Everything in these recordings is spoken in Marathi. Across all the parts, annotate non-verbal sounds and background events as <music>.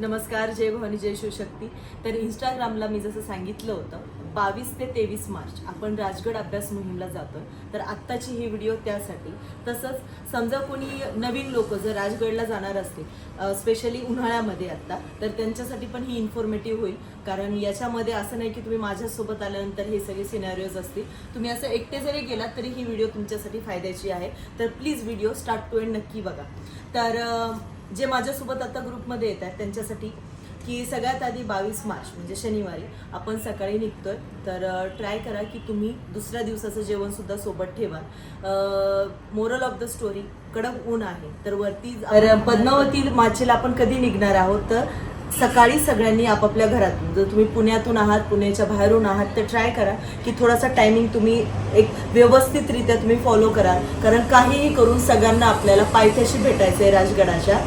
नमस्कार जय भवानी जय शिवशक्ती. तर इंस्टाग्रामला मी जसं सांगितलं होतं बावीस ते तेवीस मार्च आपण राजगड अभ्यास मोहीमला जातोय. तर आत्ताची ही व्हिडिओ त्यासाठी. तसंच समजा कोणी नवीन लोक जर राजगडला जाणार असतील स्पेशली उन्हाळ्यामध्ये आत्ता तर त्यांच्यासाठी पण ही इन्फॉर्मेटिव्ह होईल. कारण याच्यामध्ये असं नाही की तुम्ही माझ्यासोबत आल्यानंतर हे सगळे सिनॅरिओज असतील. तुम्ही असं एकटे जरी गेलात तरी ही व्हिडिओ तुमच्यासाठी फायद्याची आहे. तर please video start to end नक्की बघा. तर जे माझ्यासोबत आता ग्रुपमध्ये येत आहेत त्यांच्यासाठी की सगळ्यात आधी बावीस मार्च म्हणजे शनिवारी आपण सकाळी निघतोय. तर ट्राय करा की तुम्ही दुसऱ्या दिवसाचं जेवण सुद्धा सोबत ठेवा मोरल ऑफ द स्टोरी कडक ऊन आहे तर वरती पद्मावती माचेला आपण कधी निघणार आहोत? तर सकाळी सगळ्यांनी आपापल्या घरातून जर तुम्ही पुण्यातून आहात पुण्याच्या बाहेरून आहात तर ट्राय करा की थोडासा टायमिंग तुम्ही एक व्यवस्थितरित्या तुम्ही फॉलो करा. कारण काहीही करून सगळ्यांना आपल्याला पायथ्याशी भेटायचं आहे राजगडाच्या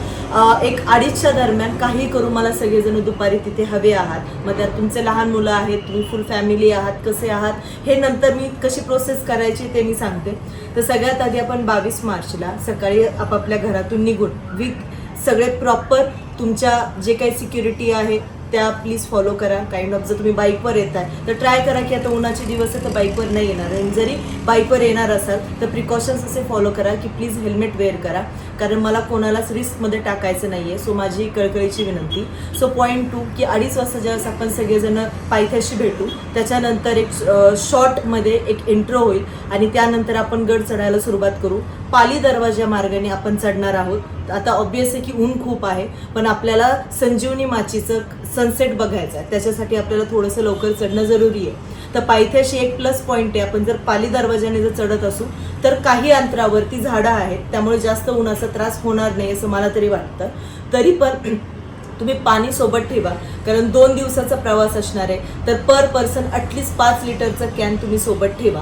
एक अडीचच्या दरम्यान काही करून मला सगळेजण दुपारी तिथे हवे आहात. मग त्यात तुमचे लहान मुलं आहेत तुम्ही फुल फॅमिली आहात कसे आहात हे नंतर मी कशी प्रोसेस करायची ते मी सांगते. तर सगळ्यात आधी आपण बावीस मार्चला सकाळी आपापल्या घरातून निघून विथ सगळे प्रॉपर तुमच्या जे काही सिक्युरिटी आहे त्या प्लीज फॉलो करा. काइंड ऑफ जर तुम्ही बाईकवर येत आहे तर ट्राय करा की आता उन्हाचे दिवस आहे तर बाईकवर नाही येणार. आणि जरी बाईकवर येणार असाल तर प्रिकॉशन्स असे फॉलो करा की प्लीज हेल्मेट वेअर करा. कारण मला कोणालाच रिस्कमध्ये टाकायचं नाही आहे सो माझी कळकळीची विनंती. सो पॉईंट टू की अडीच वाजता ज्यावेळेस आपण सगळेजण पायथ्याशी भेटू त्याच्यानंतर एक शॉर्टमध्ये एक इंट्रो होईल आणि त्यानंतर आपण गड चढायला सुरुवात करू. पाली दरवाजा मार्गाने आपण चढणार आहोत. आता ऑब्वियस आहे की ऊन खूप आहे पण आपल्याला संजीवनी माचीचं सनसेट बघायचं आहे. त्याच्यासाठी आपल्याला थोडंसं लवकर चढणं जरुरी आहे. तर पायथ्याशी एक प्लस पॉईंट आहे. आपण जर पाली दरवाजाने जर चढत असू तर काही अंतरावरती झाडं आहेत. त्यामुळे जास्त उन्हाचा त्रास होणार नाही असं मला तरी वाटतं. तरी पण <clears throat> तुम्ही पाणी सोबत ठेवा. कारण दोन दिवसाचा प्रवास असणार आहे. तर पर पर्सन ॲटलिस्ट पाच लिटरचं कॅन तुम्ही सोबत ठेवा.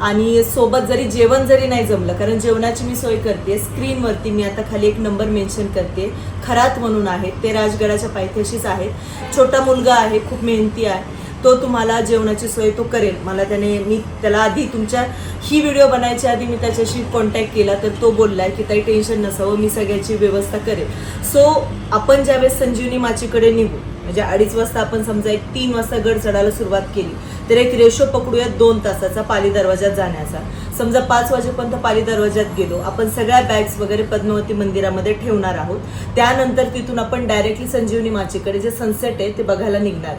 आणि सोबत जरी जेवण जरी नाही जमलं कारण जेवणाची मी सोय करते स्क्रीनवरती मी आता खाली एक नंबर मेन्शन करते खरात म्हणून आहेत ते राजगडाच्या पायथ्याशीच आहेत छोटा मुलगा आहे खूप मेहनती आहे. तो तुम्हाला जेवणाची सोय तो करेल. मला त्याने मी त्याला आधी तुमच्या ही व्हिडिओ बनायच्या आधी मी त्याच्याशी कॉन्टॅक्ट केला तर तो बोललाय की काही टेन्शन नसावं मी सगळ्याची व्यवस्था करेल. सो आपण ज्यावेळेस संजीवनी माचीकडे निघू म्हणजे अडीच वाजता आपण समजा एक तीन वाजता गड चढायला सुरुवात केली तर एक रेशो पकडूयात दोन तासाचा पाली दरवाजात जाण्याचा. समजा पाच वाजेपर्यंत पाली दरवाजात गेलो आपण सगळ्या बॅग्स वगैरे पद्मावती मंदिरामध्ये ठेवणार आहोत. त्यानंतर तिथून आपण डायरेक्टली संजीवनी माचीकडे जे सनसेट आहे ते बघायला निघणार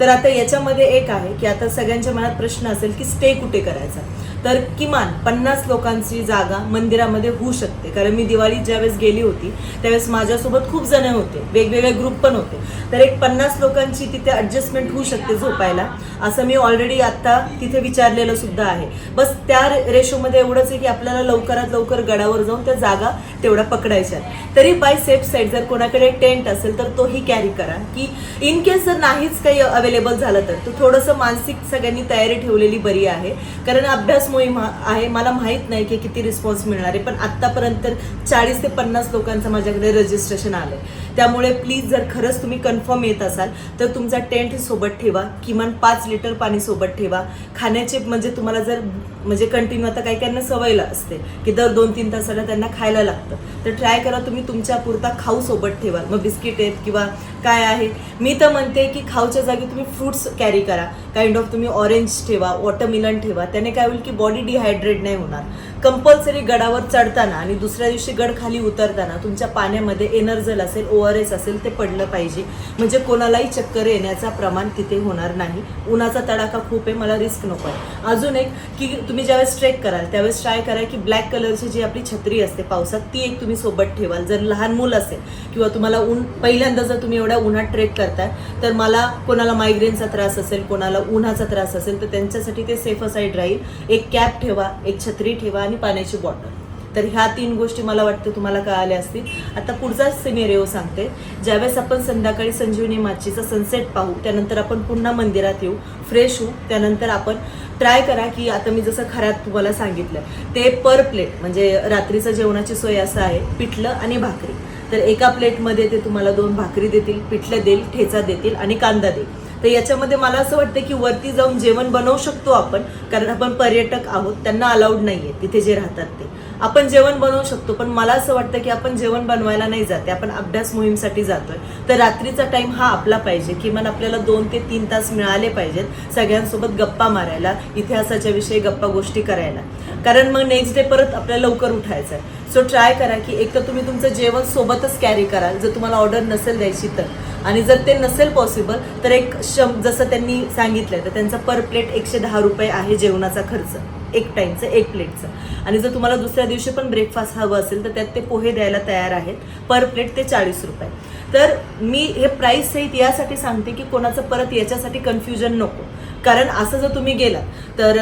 तर आता याच्यामध्ये एक आहे की आता सगळ्यांच्या मनात प्रश्न असेल की स्टे कुठे करायचा? तर किमान पन्नास लोकांची जागा मंदिरामध्ये होऊ शकते. कारण मी दिवाळीत ज्यावेळेस गेली होती त्यावेळेस माझ्यासोबत खूप जण होते. वेगवेगळे ग्रुप पण होते. तर एक पन्नास लोकांची तिथे ॲडजस्टमेंट होऊ शकते झोपायला असं मी ऑलरेडी आता तिथे विचारलेलं सुद्धा आहे. बस त्या रेशोमध्ये एवढंच आहे की आपल्याला लवकरात लवकर गडावर जाऊन त्या जागा तेवढ्या पकडायच्या तरी बाय सेफ साईड जर कोणाकडे टेंट असेल तर तोही कॅरी करा. की इन केस जर नाहीच काही अवेलेबल झालं तर तो थोडंसं मानसिक सगळ्यांनी तयारी ठेवलेली बरी आहे. कारण अभ्यास मोहीम आहे मला माहीत नाही की किती रिस्पॉन्स मिळणार आहे. पण आत्तापर्यंत चाळीस ते पन्नास लोकांचं माझ्याकडे रजिस्ट्रेशन आलंय. त्यामुळे प्लीज जर खरंच तुम्ही कन्फर्म येत असाल तर तुमचा टेंट सोबत ठेवा. किमान पाच लिटर पाणी सोबत ठेवा. खाण्याचे म्हणजे तुम्हाला जर म्हणजे कंटिन्यू आता काही काहींना सवयला असते की दर दोन तीन तासाला त्यांना खायला लागतं. तर ट्राय करा तुम्ही तुमच्या पुरता खाऊ सोबत ठेवा मग बिस्किट आहेत किंवा काय आहे. मी तर म्हणते की खाऊच्या जागी तुम्ही फ्रुट्स कॅरी करा. काइंड ऑफ तुम्ही ऑरेंज ठेवा वॉटरमिलन ठेवा. त्याने काय होईल की बॉडी डिहायड्रेट नाही होणार. कंपल्सरी गडावर चढताना आणि दुसऱ्या दिवशी गड खाली उतरताना तुमच्या पाण्यामध्ये एनर्जल असेल ओ आर एस असेल ते पडलं पाहिजे. म्हणजे कोणालाही चक्कर येण्याचा प्रमाण तिथे होणार नाही. उन्हाचा तडाखा खूप आहे मला रिस्क नको आहे. अजून एक की तुम्ही ज्यावेळेस ट्रेक कराल त्यावेळेस ट्राय करा की ब्लॅक कलरची जी आपली छत्री असते पावसात ती एक तुम्ही सोबत ठेवाल. जर लहान मूल असेल किंवा तुम्हाला ऊन पहिल्यांदा जर तुम्ही एवढ्या उन्हात ट्रेक करताय तर मला कोणाला मायग्रेनचा त्रास असेल कोणाला उन्हाचा त्रास असेल तर त्यांच्यासाठी ते सेफ साईड राहील. एक कॅप ठेवा एक छत्री ठेवा आणि पाण्याची बॉटल. तर ह्या तीन गोष्टी मला वाटतं तुम्हाला कळाल्या असतील. आता पुढचा सिनेरिओ सांगते. ज्यावेळेस आपण संध्याकाळी संजीवनी माचीचा सनसेट पाहू त्यानंतर आपण पुन्हा मंदिरात येऊ फ्रेश होऊ त्यानंतर आपण ट्राय करा की आता मी जसं खऱ्यात तुम्हाला सांगितलं ते पर प्लेट म्हणजे रात्रीचं जेवणाची सोय असं आहे पिठलं आणि भाकरी. तर एका प्लेटमध्ये ते तुम्हाला दोन भाकरी देतील पिठलं देईल ठेचा देतील आणि कांदा देईल. तर याच्यामध्ये मला असं वाटतं की वरती जाऊन जेवण बनवू शकतो आपण कारण आपण पर्यटक आहोत त्यांना अलाउड नाहीये तिथे जे राहतात ते. आपण जेवण बनवू शकतो पण मला असं वाटतं की आपण जेवण बनवायला नाही जाते आपण अभ्यास मोहीमसाठी जातोय. तर रात्रीचा टाइम हा आपला पाहिजे किमान आपल्याला दोन ते तीन तास मिळाले पाहिजेत सगळ्यांसोबत गप्पा मारायला इतिहासाच्या विषयी गप्पा गोष्टी करायला. कारण मग नेक्स्ट डे परत आपल्याला लवकर उठायचं आहे सो ट्राय करा की एक तर तुम्ही तुमचं जेवण सोबतच कॅरी कराल जर तुम्हाला ऑर्डर नसेल द्यायची तर. आणि जर ते नसेल पॉसिबल तर एक शं जसं त्यांनी सांगितलंय तर त्यांचा पर प्लेट एकशे दहा रुपये आहे जेवणाचा खर्च. एक टाईमचं एक प्लेटचं आणि जर तुम्हाला दुसऱ्या दिवशी पण ब्रेकफास्ट हवं असेल तर त्यात ते पोहे द्यायला तयार आहेत. पर प्लेट ते चाळीस रुपये. तर मी हे प्राईस सहित यासाठी सांगते की कोणाचं परत याच्यासाठी कन्फ्युजन नको. कारण असं जर तुम्ही गेलात तर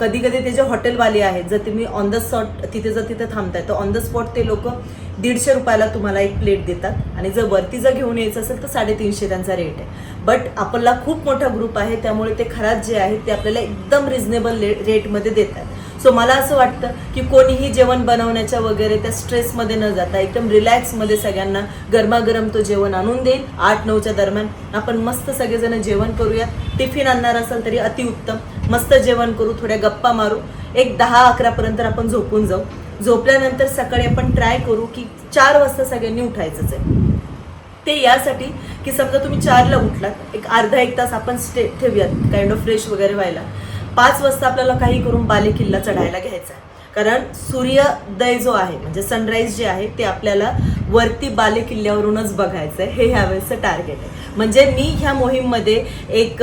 कधी कधी ते जे हॉटेलवाले आहेत जर तुम्ही ऑन द स्पॉट तिथे जर तिथे थांबताय तर ऑन द स्पॉट ते लोक दीडशे रुपयाला तुम्हाला एक प्लेट देतात. आणि जर वरती जर घेऊन यायचं असेल तर साडेतीनशे त्यांचा रेट आहे. बट आपला खूप मोठा ग्रुप आहे त्यामुळे ते खराब जे आहेत ते आपल्याला एकदम रिझनेबल रेटमध्ये देतात. सो मला असं वाटतं की कोणीही जेवण बनवण्याच्या वगैरे त्या स्ट्रेसमध्ये न जाता एकदम रिलॅक्समध्ये सगळ्यांना गरमागरम तो जेवण आणून देईल. आठ नऊच्या दरम्यान आपण मस्त सगळेजण जेवण करूया. टिफिन आणणार असाल तरी अतिउत्तम. मस्त जेवण करू थोड्या गप्पा मारू. एक दहा अकरापर्यंत आपण झोपून जाऊ. झोपल्यानंतर सकाळी आपण ट्राय करू की चार वाजता सगळ्यांनी उठायचंच आहे. ते यासाठी की समजा तुम्ही चारला उठलात एक अर्धा एक तास आपण स्टे ठेवूयात काइंड ऑफ फ्रेश वगैरे व्हायला. पाच वाजता आपल्याला काही करून बाले किल्ला चढायला घ्यायचा आहे. कारण सूर्योदय जो आहे म्हणजे सनराईज जे आहे ते आपल्याला वरती बाले किल्ल्यावरूनच बघायचं आहे हे ह्यावेळेचं टार्गेट आहे. म्हणजे मी ह्या मोहीममध्ये एक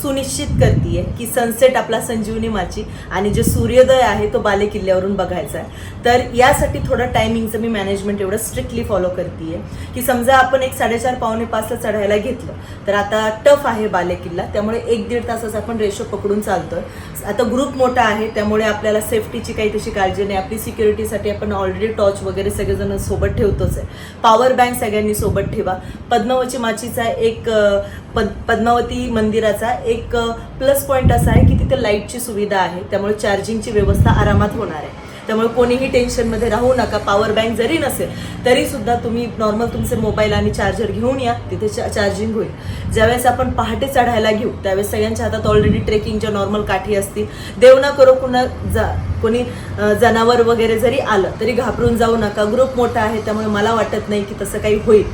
सुनिश्चित करते की सनसेट आपला संजीवनी माची आणि जे सूर्योदय आहे तो बाले किल्ल्यावरून बघायचा आहे तर यासाठी थोडं टायमिंगचं मी मॅनेजमेंट एवढं स्ट्रिक्टली फॉलो करते की समजा आपण एक साडेचार पावणे पाचला चढायला घेतलं तर आता टफ आहे बाले किल्ला त्यामुळे एक दीड तासाचा आपण रेशो पकडून चालतो आता ग्रुप मोठा आहे त्यामुळे आपल्याला सेफ्टीची काही तशी काळजी नाही. आपली सिक्युरिटीसाठी आपण ऑलरेडी टॉर्च वगैरे सगळेजण सोबत ठेवतोच. आहे. पॉवर बँक सगळ्यांनी सोबत ठेवा. पद्मावती माचीचा एक पद पद्मावती मंदिराचा एक प्लस पॉईंट असा आहे की तिथे लाईटची सुविधा आहे. त्यामुळे चार्जिंगची व्यवस्था आरामात होणार आहे. त्यामुळे कोणीही टेन्शनमध्ये राहू नका. पॉवर बँक जरी नसेल तरी सुद्धा तुम्ही नॉर्मल तुमचे मोबाईल आणि चार्जर घेऊन या. तिथे चार्जिंग होईल. ज्यावेळेस आपण पहाटे चढायला घेऊ त्यावेळेस सगळ्यांच्या हातात ऑलरेडी ट्रेकिंगच्या नॉर्मल काठी असतील. देव ना करो कुणा जा कोणी जनावर वगैरे जरी आलं तरी घाबरून जाऊ नका. ग्रुप मोठा आहे त्यामुळे मला वाटत नाही की तसं काही होईल.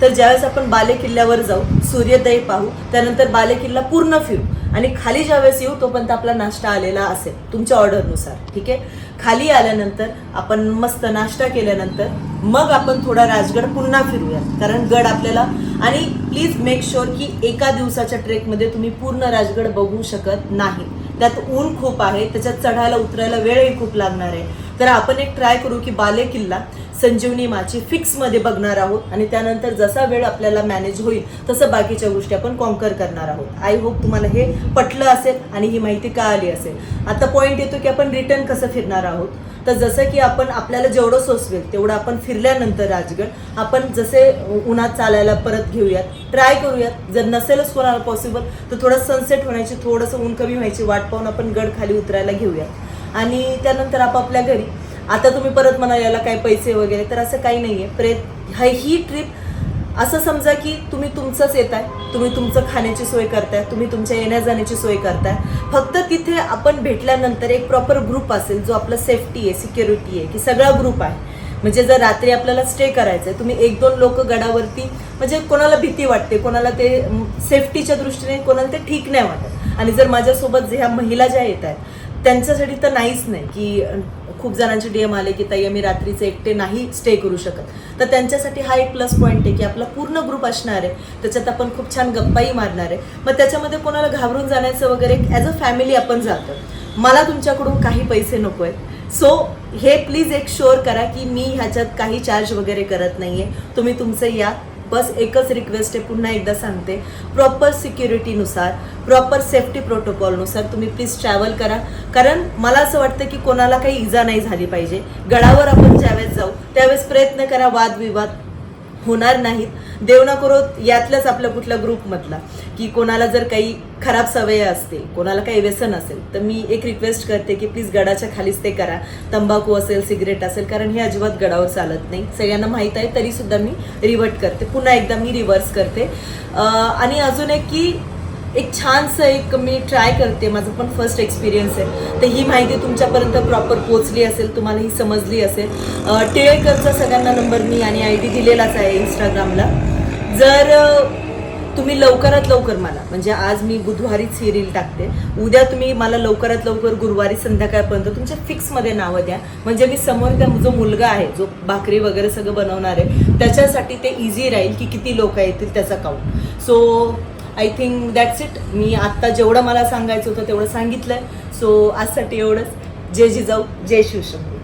तर ज्यावेळेस आपण बालेकिल्ल्यावर जाऊ सूर्योदय पाहू त्यानंतर बालेकिल्ला पूर्ण फिरू. आणि खाली ज्यावेळेस येऊ तोपर्यंत आपला नाश्ता आलेला असेल तुमच्या ऑर्डरनुसार ठीक आहे? खाली आल्यानंतर आपण मस्त नाश्ता केल्यानंतर मग आपण थोडा राजगड पुन्हा फिरूया कारण गड आपल्याला आणि प्लीज मेक शुअर की एका दिवसाच्या ट्रेकमध्ये तुम्ही पूर्ण राजगड बघू शकत नाही. त्यात ऊन खूप आहे त्याच्यात चढायला उतरायला वेळही खूप लागणार आहे. तर आपण एक ट्राय करू की बाले किल्ला संजीवनी माची फिक्समध्ये बघणार आहोत आणि त्यानंतर जसा वेळ आपल्याला मॅनेज होईल तसं बाकीच्या गोष्टी आपण कॉन्कर करणार आहोत. आय होप तुम्हाला हे पटलं असेल आणि ही माहिती का आली असेल. आता पॉईंट येतो की आपण रिटर्न कसं फिरणार आहोत. तर जसं की आपण आपल्याला जेवढं सोसवेल तेवढं आपण फिरल्यानंतर राजगड आपण जसे उन्हात चालायला परत घेऊयात ट्राय करूयात. जर नसेलच कोणाला पॉसिबल तर थोडं सनसेट होण्याची थोडंसं ऊन कमी व्हायची वाट पाहून आपण गड खाली उतरायला घेऊयात. आणि त्यानंतर आपापल्या घरी. आता तुम्ही परत म्हणाल याला काय पैसे वगैरे तर असं काही नाही आहे प्रेत ही ट्रिप असं समजा की तुम्ही तुमचंच येत आहे तुम्ही तुमचं खाण्याची सोय करताय तुम्ही तुमच्या येण्या जाण्याची सोय करताय. फक्त तिथे आपण भेटल्यानंतर एक प्रॉपर ग्रुप असेल जो आपला सेफ्टी आहे सिक्युरिटी आहे की सगळा ग्रुप आहे. म्हणजे जर रात्री आपल्याला स्टे करायचं आहे तुम्ही एक दोन लोक गडावरती म्हणजे कोणाला भीती वाटते कोणाला ते सेफ्टीच्या दृष्टीने कोणाला ते ठीक नाही वाटत. आणि जर माझ्यासोबत जे ह्या महिला ज्या येत आहेत त्यांच्यासाठी तर नाहीच नाही की खूप जणांचे डीएम आले की ताई आम्ही रात्रीचे एकटे नाही स्टे करू शकत. तर त्यांच्यासाठी हा एक प्लस पॉईंट आहे की आपला पूर्ण ग्रुप असणार आहे. त्याच्यात आपण खूप छान गप्पाही मारणार आहे. मग त्याच्यामध्ये कोणाला घाबरून जाण्याचं वगैरे ॲज अ फॅमिली आपण जातो. मला तुमच्याकडून काही पैसे नको आहेत. सो हे प्लीज एक शुअर करा की मी ह्याच्यात काही चार्ज वगैरे करत नाहीये. तुम्ही तुमचं या. बस एकच रिक्वेस्ट आहे पुन्हा एकदा सांगते. प्रॉपर सिक्युरिटीनुसार प्रॉपर सेफ्टी प्रोटोकॉलनुसार तुम्ही प्लीज ट्रॅव्हल करा. कारण मला असं वाटतं की कोणाला काही इजा नाही झाली पाहिजे. गडावर आपण ज्यावेळेस जाऊ त्यावेळेस प्रयत्न करा वादविवाद होणार नाहीत. देव ना करो यातल्याच आपल्या कुठल्या ग्रुपमधला की कोणाला जर काही खराब सवय असतील कोणाला काही व्यसन असेल तर मी एक रिक्वेस्ट करते की प्लीज गडाच्या खालीच ते करा. तंबाखू असेल सिगरेट असेल कारण हे अजिबात गडावर चालत नाही. सगळ्यांना माहीत आहे तरीसुद्धा मी रिवर्ट करते. पुन्हा एकदा मी रिव्हर्स करते. आणि अजून एक की एक छानसं एक मी ट्राय करते. माझं पण फर्स्ट एक्सपिरियन्स आहे. तर ही माहिती तुमच्यापर्यंत प्रॉपर पोचली असेल तुम्हाला ही समजली असेल. टिळेकरचा सगळ्यांना नंबर मी आणि आय डी दिलेलाच आहे इंस्टाग्रामला जर तुम्ही लवकरात लवकर मला म्हणजे आज मी बुधवारीच ही रील टाकते. उद्या तुम्ही मला लवकरात लवकर गुरुवारी संध्याकाळपर्यंत तुमच्या फिक्समध्ये नावं द्या. म्हणजे मी समोर त्या जो मुलगा आहे जो भाकरी वगैरे सगळं बनवणार आहे त्याच्यासाठी ते इझी राहील की किती लोक येतील त्याचा count so I think that's it. मी आत्ता जेवढं मला सांगायचं होतं तेवढं सांगितलंय. सो आजसाठी एवढंच. जय जिजाऊ जय शिवशंभू